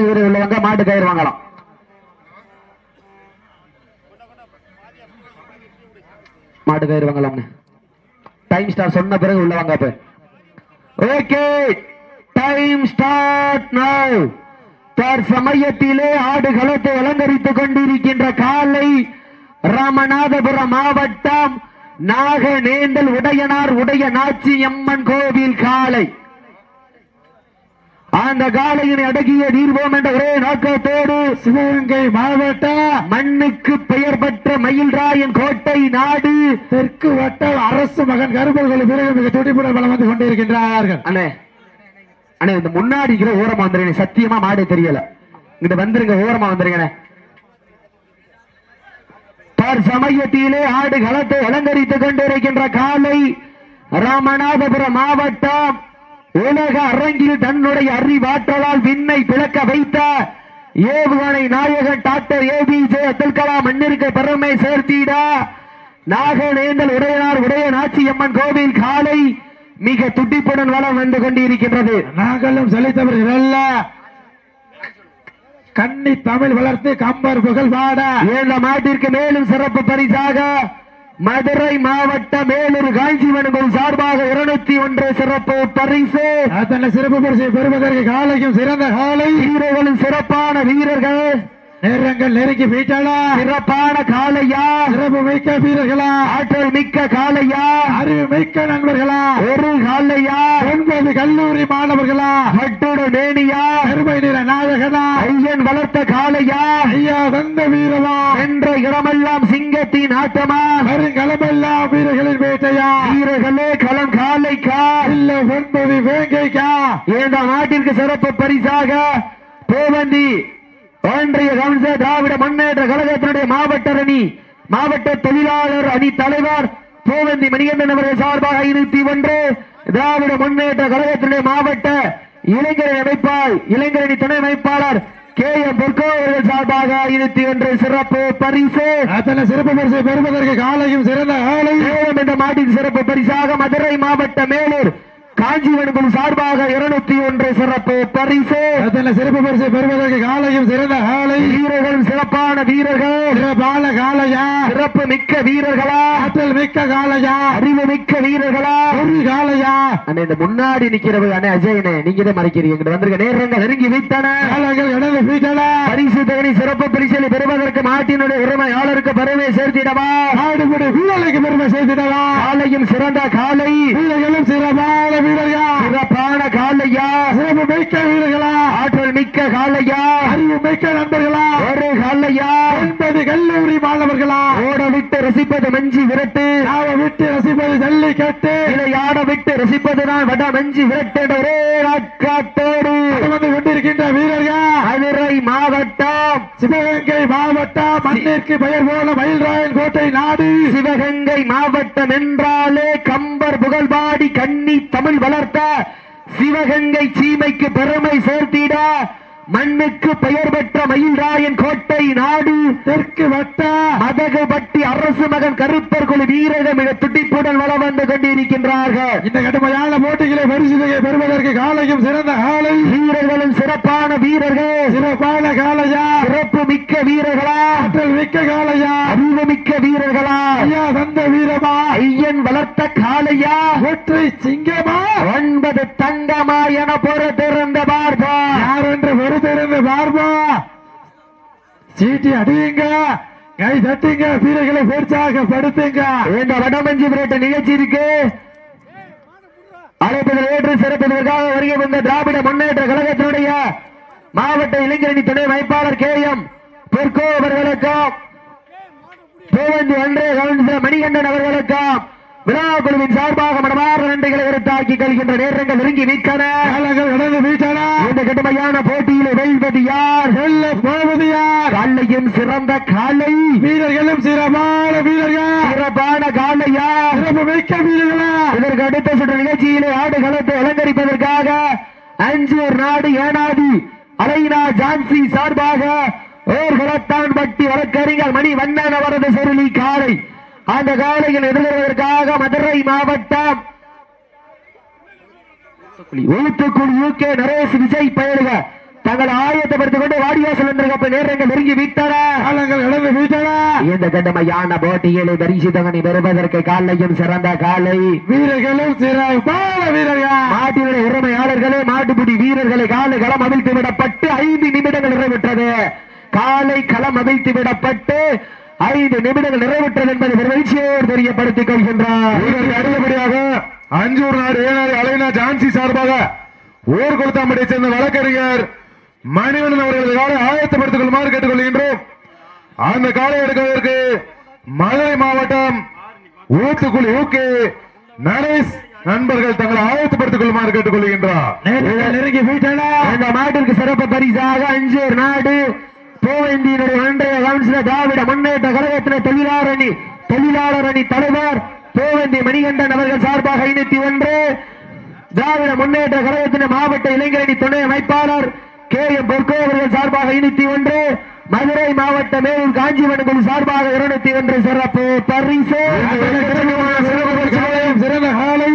வீரர் உள்ளவங்க மாட்டு கயிறு வாங்கலாம். மாட்டு கயிறு வாங்கலாம்னு. டைம் ஸ்டார் சொன்ன பிறகு உள்ள வாங்க ஓகே டைம் ஸ்டார்ட் நவ் தற்சமயத்திலே ஆடு களத்தை அலங்கரித்துக் கொண்டிருக்கின்ற காலை ராமநாதபுரம் மாவட்டம் நாகநேந்தல் உடையனார் உடைய நாச்சி அம்மன் கோவில் காலை. அந்த காலையினை அடக்கிய தீர்வோம் என்ற ஒரே நோக்கத்தோடு சிவகங்கை மாவட்ட மண்ணுக்கு பெயர் பெற்ற மயில்ராயன் கோட்டை நாடு தெற்கு வட்ட அரசு மகன் கருப்பர்கள் வீரர்கள் மிக துடிப்புடன் பலம் வந்து கொண்டிருக்கின்றார்கள். அண்ணே அண்ணே இந்த முன்னாடி இருக்கிற ஓரமா வந்துருங்க சத்தியமா மாடு தெரியல. இங்கிட்ட வந்துருங்க ஓரமா வந்துருங்க சமயத்திலே ஆடு களத்தை அலங்கரித்துக் கொண்டிருக்கின்ற காலை ராமநாதபுரம் மாவட்டம் உலக அரங்கில் தன்னுடைய அறிவாற்றலால் விண்ணை பிளக்க வைத்த ஏவுகணை நாயகன் டாக்டர் ஏபிஜே அப்துல் கலாம் மண்ணிற்கு பெருமை சேர்த்திட நாகநேந்தல் உடையனார் உடைய நாச்சியம்மன் கோவில் காலை மிக துடிப்புடன் வளம் வந்து கொண்டிருக்கின்றது. நாங்களும் செலுத்தவர்கள் அல்ல கன்னி தமிழ் வளர்த்து கம்பர் புகழ் இந்த மாட்டிற்கு மேலும் சிறப்பு பரிசாக மதுரை மாவட்ட மேலூர் காஞ்சிவனங்கள் சார்பாக இருநூத்தி ஒன்று சிறப்பு பரிசு. அத்தனை சிறப்பு பரிசை பெறுவதற்கு காலையும் சிறந்த காலை. வீரர்களும் சிறப்பான வீரர்கள். நேரங்கள் நெருங்கி வீட்டலா சிறப்பான காளையா சிறப்பு மிக்க வீரர்களா? ஆற்றல் மிக்க காளையா அறிவு மிக்க நண்பர்களா? ஒரு காளையா ஒன்பது கல்லூரி மாணவர்களா? மற்றொரு மேனியா? பெருமை நிற நாயகனா? ஐயன் வளர்த்த காளையா ஐயா வந்த வீரமா என்ற இடமெல்லாம் சிங்கத்தின் ஆட்டமா? வருங்களமெல்லாம் இந்த நாட்டிற்கு சிறப்பு பரிசாக போவந்தி ஒன்றிய கவுன்ச திராவிட முன்னேற்ற கழகத்தினுடைய மாவட்ட அணி மாவட்ட தொழிலாளர் அணி தலைவர் போவந்தி மணிகண்டன் அவர்கள் சார்பாக இருபத்தி ஒன்று திராவிட முன்னேற்ற கழகத்தினுடைய மாவட்ட இளைஞரணி அமைப்பாள் இளைஞரணி துணை அமைப்பாளர் கே எம் பொற்கோ அவர்கள் சார்பாக இருபத்தி ஒன்று சிறப்பு பரிசு. அத்தனை சிறப்பு பரிசை பெறுவதற்கு காலையும் சிறந்த காலை இந்த மாட்டின் சிறப்பு பரிசாக மதுரை மாவட்ட மேலூர் காஞ்சிவனுக்கும் சார்பாக இருநூத்தி ஒன்று சிறப்பு பரிசு. சிறப்பு பரிசை பெறுவதற்கு காலையும் சிறந்த காலை. வீரர்கள் சிறப்பான வீரர்கள். சிறப்பான காலையா? சிறப்பு மிக்க வீரர்களா? ஆற்றல் மிக்க காலையா? அறிவு மிக்க வீரர்களா? ஒரு காலையா? அண்ணே இந்த முன்னாடி நிக்கிறவங்க அண்ணே அஜயனே நீங்க தான் மறைக்கிறீங்க வந்திருக்க நேரங்கள் நெருங்கி வைத்தன காலைகள் இடது வீட்டல பரிசு தொகை சிறப்பு பரிசலை பெறுவதற்கு மாட்டினுடைய உரிமையாளருக்கு பெருமை சேர்த்திடவா? நாடுபடி வீரர்களுக்கு பெருமை செய்திடவா காலையும் சிறந்த காலை. வீரர்களும் சிறப்பான வீரர்களா சிறப்பான காலையா சிறப்பு மிக்க வீரர்களா. ஆற்றல் மிக்க காலையா அறிவு மிக்க நண்பர்களா. ஒரு காலையா ஒன்பது கல்லூரி மாணவர்களா. ஓட விட்டு ரசிப்பது மஞ்சி விரட்டு. நாம விட்டு ரசிப்பது ஜல்லி கட்டு. இதை ஆட விட்டு ரசிப்பது நான் வட மஞ்சி விரட்டு ஒரே நாட்காட்டோடு. வந்து கொண்டிருக்கின்ற வீரர்கள். மதுரை மாவட்டம் சிவகங்கை மாவட்டம் மண்ணிற்கு பெயர் போல மயில்ராயன் கோட்டை நாடு. சிவகங்கை மாவட்டம் என்றாலே கம்பர் புகழ்பாடி கன்னி தமிழ் வளர்த்த சிவகங்கை சீமைக்கு பெருமை சேர்த்திட மண்ணுக்கு பெயர் பெற்ற மயில்ராயன் கோட்டை நாடு. தெற்கு வட்ட. மதகுபட்டி அரசு மகன் கருப்பர் குழு வீரர்கள் மிக துடிப்புடன் வளம் வந்து கொண்டிருக்கின்றார்கள். இந்த கடுமையான போட்டிகளை பரிசுகளை பெறுவதற்கு காலையும் சிறந்த காலை. வீரர்களும் சிறப்பான வீரர்கள். சிறப்பான காலையா. சிறப்பு மிக்க வீரர்களா. ஆற்றல் மிக்க காலையா. அறிவு மிக்க வீரர்களா. ஐயா தந்த வீரமா. ஐயன் வளர்த்த காளையா. ஒற்றை சிங்கமா. ஒன்பது தங்கமா என பொறுத்திருந்த பார்ப்பா யார் என்று பொறுத்திருந்து பார்ப்பா சீட்டி அடியுங்க. கை தட்டுங்க. வீரர்களை உற்சாகப்படுத்துங்க. இந்த வடமஞ்சி விரட்ட நிகழ்ச்சி இருக்கு அழைப்பதில் ஏற்று சிறப்பதற்காக வருகை வந்த திராவிட முன்னேற்ற கழகத்தினுடைய மாவட்ட இளைஞரணி துணை அமைப்பாளர் கே எம் பொற்கோ அவர்களுக்கும் பூவந்தி ஒன்றிய கவுன்சிலர் மணிகண்டன் அவர்களுக்கும் விழா குழுவின் சார்பாக மனமார்ந்த நன்றிகளை உறுத்தாக்கி கழிக்கின்ற நேரங்கள் நெருங்கி நிற்கன வீட்டனா. இந்த கடுமையான போட்டியில் வெல்வது யார்? வெல்ல போவது யார்? காலையும் சிறந்த காலை. வீரர்களும் சிறப்பான வீரர்கள். சிறப்பான காலையா சிறப்பு மிக்க வீரர்களா? இதற்கு அடுத்த சுற்று நிகழ்ச்சியிலே ஆடுகளத்தை அலங்கரிப்பதற்காக அஞ்சூர் நாடு ஏனாதி அலைனா ஜான்சி சார்பாக ஓர்களத்தான் பட்டி வழக்கறிஞர் மணி வண்ணன் அவரது சொருளி காலை. அந்த காலையில் எதிர்கொள்வதற்காக மதுரை மாவட்டம் ஊத்துக்குள் யூகே நரேஷ் விஜய் பெயருக தங்களை ஆயத்தப்படுத்திக் கொண்டு வாடிவாசல் வந்திருக்க நேரங்கள் நெருங்கி விட்டன. காலங்கள் கடந்து விட்டன. இந்த கடுமையான போட்டிகளை பரிசுத்தவனை பெறுவதற்கு காலையும் சிறந்த காலை. வீரர்களும் சிறப்பான வீரர்கள். மாட்டினுடைய உரிமையாளர்களே மாட்டுப்பிடி வீரர்களை காலை களம் அவிழ்த்து விடப்பட்டு ஐந்து நிமிடங்கள் நிறைவேற்றது. காலை களம் அவிழ்த்து விடப்பட்டு ஐந்து நிமிடங்கள் நிறைவேற்றது என்பதை மகிழ்ச்சியோடு தெரியப்படுத்திக் கொள்கின்றார். அடுத்தபடியாக அஞ்சூர் நாடு ஏனாடி அலைனா ஜான்சி சார்பாக ஊர் கொடுத்தாம்படியை சேர்ந்த வழக்கறிஞர் மணிவண்ணன் அவர்களது காலை ஆயத்தப்படுத்திக் கொள்ளுமாறு கேட்டுக்கொள்கின்றோம் அந்த காலை எடுப்பதற்கு மதுரை மாவட்டம் ஊத்துக்குழி ஊக்கே நரேஷ் நண்பர்கள் தங்களை ஆயத்தப்படுத்திக் கொள்ளுமாறு கேட்டுக்கொள்கின்றார் இந்த மாட்டிற்கு சிறப்பு பரிசாக அஞ்சூர் நாடு கோவேந்தியினுடைய ஒன்றைய கவுன்சிலர் திராவிட முன்னேற்ற கழகத்தினர் தொழிலாளர் அணி தொழிலாளர் அணி தலைவர் கோவேந்தி மணிகண்டன் அவர்கள் சார்பாக ஐநூத்தி ஒன்று. திராவிட முன்னேற்ற கழகத்தின் மாவட்ட இளைஞரணி துணை அமைப்பாளர் கே எம் பொற்கோ அவர்கள் சார்பாக ஐநூத்தி ஒன்று. மதுரை மாவட்ட மேலூர் குழு சார்பாக இருநூத்தி ஒன்று சிறப்பு பரிசு. சிறந்த காலை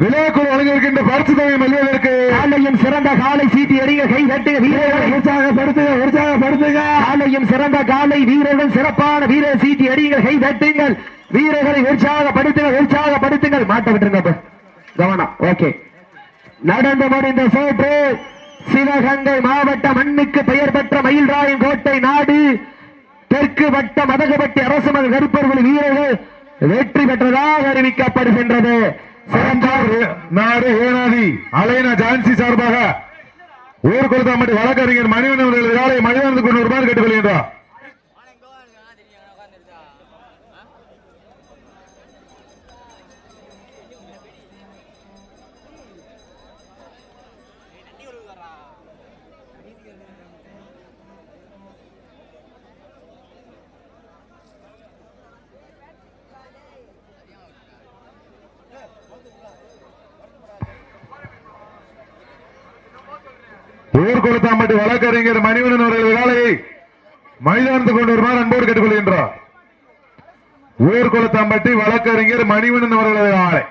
விழாக்குழு வழங்கியிருக்கின்ற பரிசு தொகை மல்லுவதற்கு காலையும் சிறந்த காலை சீட்டி அடிங்க கை தட்டுங்க வீரர்களை உற்சாகப்படுத்துக உற்சாகப்படுத்துக. காலையும் சிறந்த காலை வீரர்கள் சிறப்பான வீரர் சீட்டி அடியுங்கள் கை தட்டுங்கள் வீரர்களை உற்சாகப்படுத்துங்கள் உற்சாகப்படுத்துங்கள் மாட்ட விட்டுருங்க கவனம். ஓகே. நடந்து முடிந்த சோற்று சிவகங்கை மாவட்ட மண்ணுக்கு பெயர் பெற்ற மயில்ராயன் கோட்டை நாடு தெற்கு வட்ட மதகப்பட்டி அரசு மகள் கருப்பர்கள் வீரர்கள் வெற்றி பெற்றதாக அறிவிக்கப்படுகின்றது. நாடு ஏனாதி அலைனா ஜான்சி சார்பாக ஊர் கொடுத்தாம்பட்டி வழக்கறிஞர் மணிவண்ணன் அவர்களது காலை மனிதனுக்கு கொண்டு கேட்டுக் கொள்கின்றார் ஊர் வழக்கறிஞர் மணிவனன் அவர்கள் காலையை மைதானத்துக்கு கொண்டு வருமாறு அன்போடு கேட்டுக்கொள்கின்றார். ஊர் குளத்தாம்பட்டி வழக்கறிஞர் மணிவனன் அவர்களது ஆலை